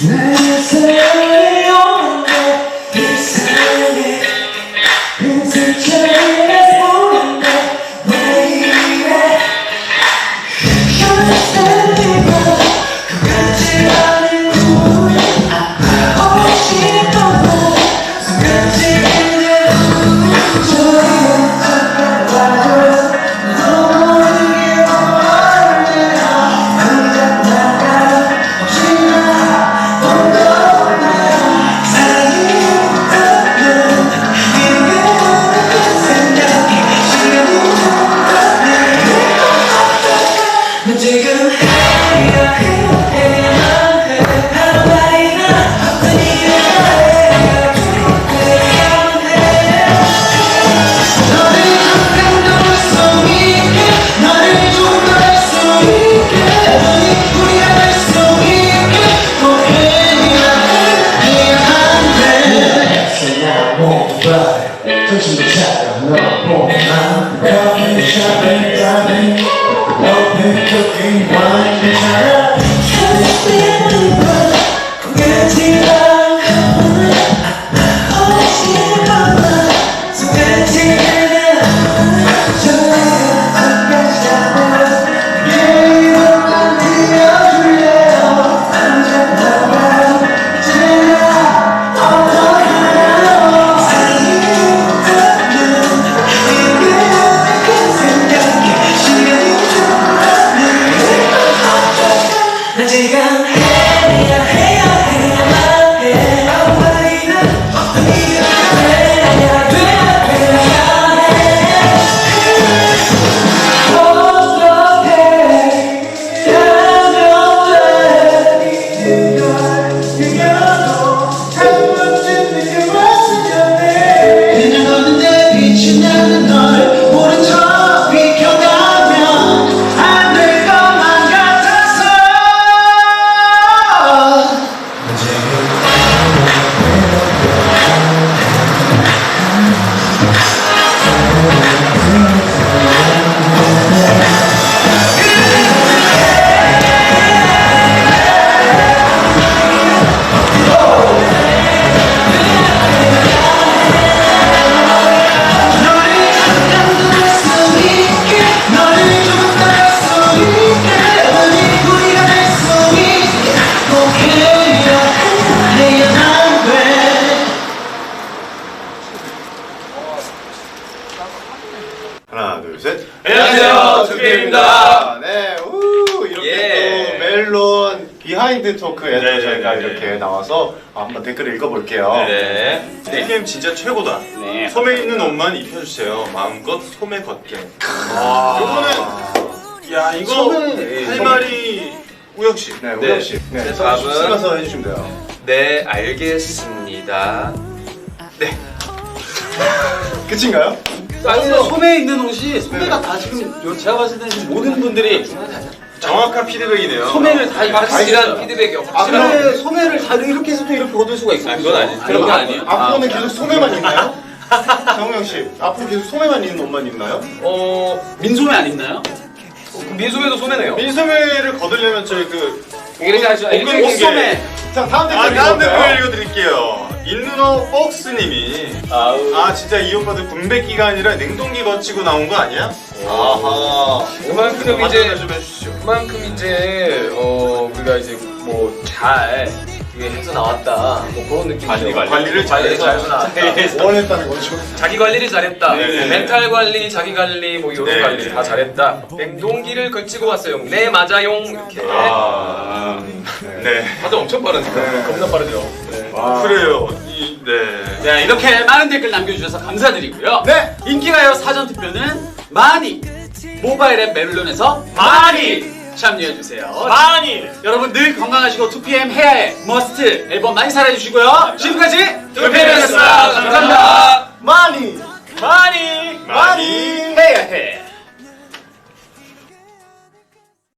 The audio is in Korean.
내 사랑 모발 정신도 차려 너보나 커피 샵에 가니 높은 제가 하나 둘 셋. 안녕하세요, 투게임입니다. 네, 우 이렇게 예. 또 멜론 비하인드 토크에 네, 또 저희가 네, 네. 이렇게 나와서 한번 댓글을 읽어볼게요. 네. 게임 진짜 최고다. 네. 소매 있는 옷만 입혀주세요. 마음껏 소매 걷게. 아, 요거는 야 이거 소매- 할 소매- 말이 우영 씨. 네, 네. 우영 씨. 네, 제 서- 답은- 쓰면서 해주시면 돼요. 네, 알겠습니다. 네. 끝인가요? 아니 소매에 있는 옷이 소매가 다 지금 요- 제가 봤을 때는 지금 모든 분들이 정확한 피드백이네요. 소매를 다 입고 확실한 있어요. 피드백이요. 아 확실한. 근데 소매를 다 이렇게 해서도 이렇게 얻을 수가 있어요. 아, 그건 아니지. 그런 거 그건 아니에요. 앞으로는 계속 소매만 입나요? 정우영 씨, 앞으로 계속 소매만 입는 옷만 입나요? 어, 민소매 안 입나요? 민소매도 소매네요. 민소매를 거두려면 저희 그 이렇게 하죠. 이렇게 공개. 옷소매. 자, 다음 아, 댓글 다음 읽어볼까요? 댓글 읽어드릴게요. 인누너 폭스님이 아우. 아 진짜 이 오빠들 군백기가 아니라 냉동기 거치고 나온 거 아니야? 아하. 그만큼 이제 이제 좀 해주시죠. 그만큼 이제 어 우리가 이제 뭐 잘 해서 나왔다 뭐 그런 느낌 관리, 관리를 잘해서 잘해서 원했다는 거죠. 자기 관리를 잘했다 네. 멘탈 관리 자기 관리 뭐 이런 네. 관리 다 잘했다 냉동기를 걸치고 왔어요 네 맞아요 이렇게 아, 네. 다들 엄청 빠르니까 네. 겁나 빠르죠 와. 그래요. 이, 네. 네 이렇게 많은 댓글 남겨주셔서 감사드리고요. 네. 인기가요 사전 투표는 많이 모바일 앱 멜론에서 많이 참여해주세요. 많이 여러분 늘 건강하시고 2PM 해야 해 머스트 앨범 많이 사랑해주시고요. 지금까지 투표였습니다. 감사합니다. 많이! 많이 많이! 해야 해.